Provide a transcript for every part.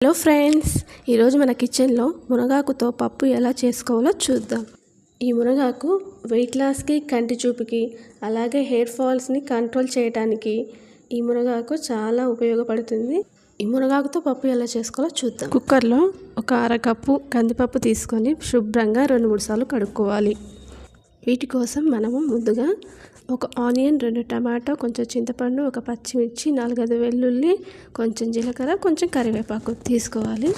Hello friends ఈరోజు మన కిచెన్లో మునగాకుతో పప్పు ఎలా చేసుకోవాలో చూద్దాం. ఈ మునగాకు వెయిట్ లాస్కి కంటి చూపుకి అలాగే హెయిర్ ఫాల్స్ని కంట్రోల్ చేయడానికి ఈ మునగాకు చాలా ఉపయోగపడుతుంది. ఈ మునగాకుతో పప్పు ఎలా చేసుకోవాలో చూద్దాం. కుక్కర్లో ఒక అరకప్పు కందిపప్పు తీసుకొని శుభ్రంగా రెండు మూడు సార్లు కడుక్కోవాలి. వీటి కోసం మనము ముందుగా ఒక ఆనియన్ రెండు టమాటో కొంచెం చింతపండు ఒక పచ్చిమిర్చి నాలుగైదు వెల్లుల్లి కొంచెం జీలకర్ర కొంచెం కరివేపాకు తీసుకోవాలి.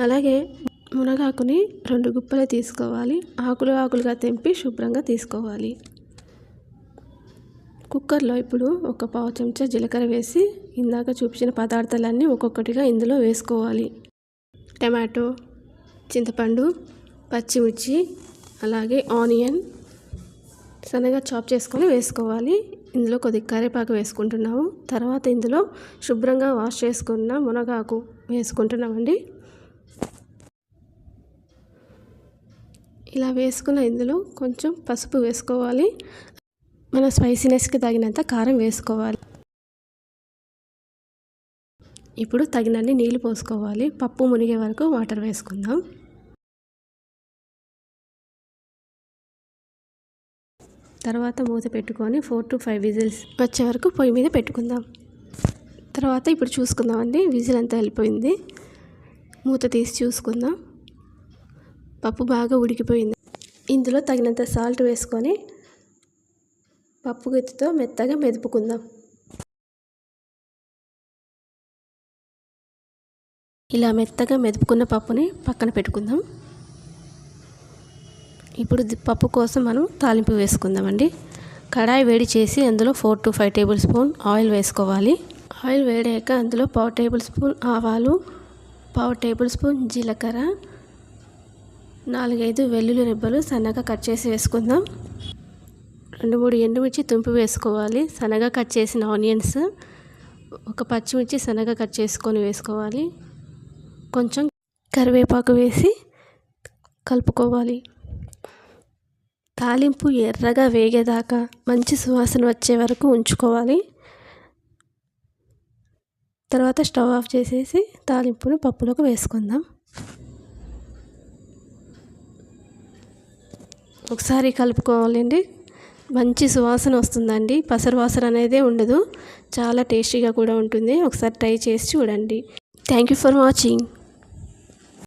అలాగే మునగాకుని రెండు గుప్పలు తీసుకోవాలి. ఆకులు ఆకులుగా తెంపి శుభ్రంగా తీసుకోవాలి. కుక్కర్లో ఇప్పుడు ఒక పావు చెంచా జీలకర్ర వేసి ఇందాక చూపించిన పదార్థాలన్నీ ఒక్కొక్కటిగా ఇందులో వేసుకోవాలి. టమాటో చింతపండు పచ్చిమిర్చి అలాగే ఆనియన్ సన్నగా చాప్ చేసుకొని వేసుకోవాలి. ఇందులో కొద్దిగా కరివేపాకు వేసుకుంటున్నాము. తర్వాత ఇందులో శుభ్రంగా వాష్ చేసుకున్న మునగాకు వేసుకుంటున్నామండి. ఇలా వేసుకున్న ఇందులో కొంచెం పసుపు వేసుకోవాలి. మన స్పైసీనెస్కి తగినంత కారం వేసుకోవాలి. ఇప్పుడు తగినన్ని నీళ్ళు పోసుకోవాలి. పప్పు మునిగే వరకు వాటర్ వేసుకుందాం. తర్వాత మూత పెట్టుకొని ఫోర్ టు ఫైవ్ విజిల్స్ వచ్చే వరకు పొయ్యి మీద పెట్టుకుందాం. తర్వాత ఇప్పుడు చూసుకుందామండి విజిల్ అంతా వెళ్ళిపోయింది. మూత తీసి చూసుకుందాం. పప్పు బాగా ఉడికిపోయింది. ఇందులో తగినంత సాల్ట్ వేసుకొని పప్పు గుత్తితో మెత్తగా మెదుపుకుందాం. ఇలా మెత్తగా మెదుపుకున్న పప్పుని పక్కన పెట్టుకుందాం. ఇప్పుడు పప్పు కోసం మనం తాలింపు వేసుకుందామండి. కడాయి వేడి చేసి అందులో four to five tablespoon oil వేసుకోవాలి. ఆయిల్ వేడాక అందులో పావు టేబుల్ స్పూన్ ఆవాలు పావు టేబుల్ స్పూన్ జీలకర్ర నాలుగైదు వెల్లుల్లి రెబ్బలు సన్నగా కట్ చేసి వేసుకుందాం. రెండు మూడు ఎండుమిర్చి తుంపి వేసుకోవాలి. సన్నగా కట్ చేసిన ఆనియన్స్ ఒక పచ్చిమిర్చి సన్నగా కట్ చేసుకొని వేసుకోవాలి. కొంచెం కరివేపాకు వేసి కలుపుకోవాలి. తాలింపు ఎర్రగా వేగేదాకా మంచి సువాసన వచ్చే వరకు ఉంచుకోవాలి. తర్వాత స్టవ్ ఆఫ్ చేసేసి తాలింపును పప్పులోకి వేసుకుందాం. ఒకసారి కలుపుకోవాలండి. మంచి సువాసన వస్తుందండి. పసరు వాసన అనేది ఉండదు. చాలా టేస్టీగా కూడా ఉంటుంది. ఒకసారి ట్రై చేసి చూడండి. Thank you for watching.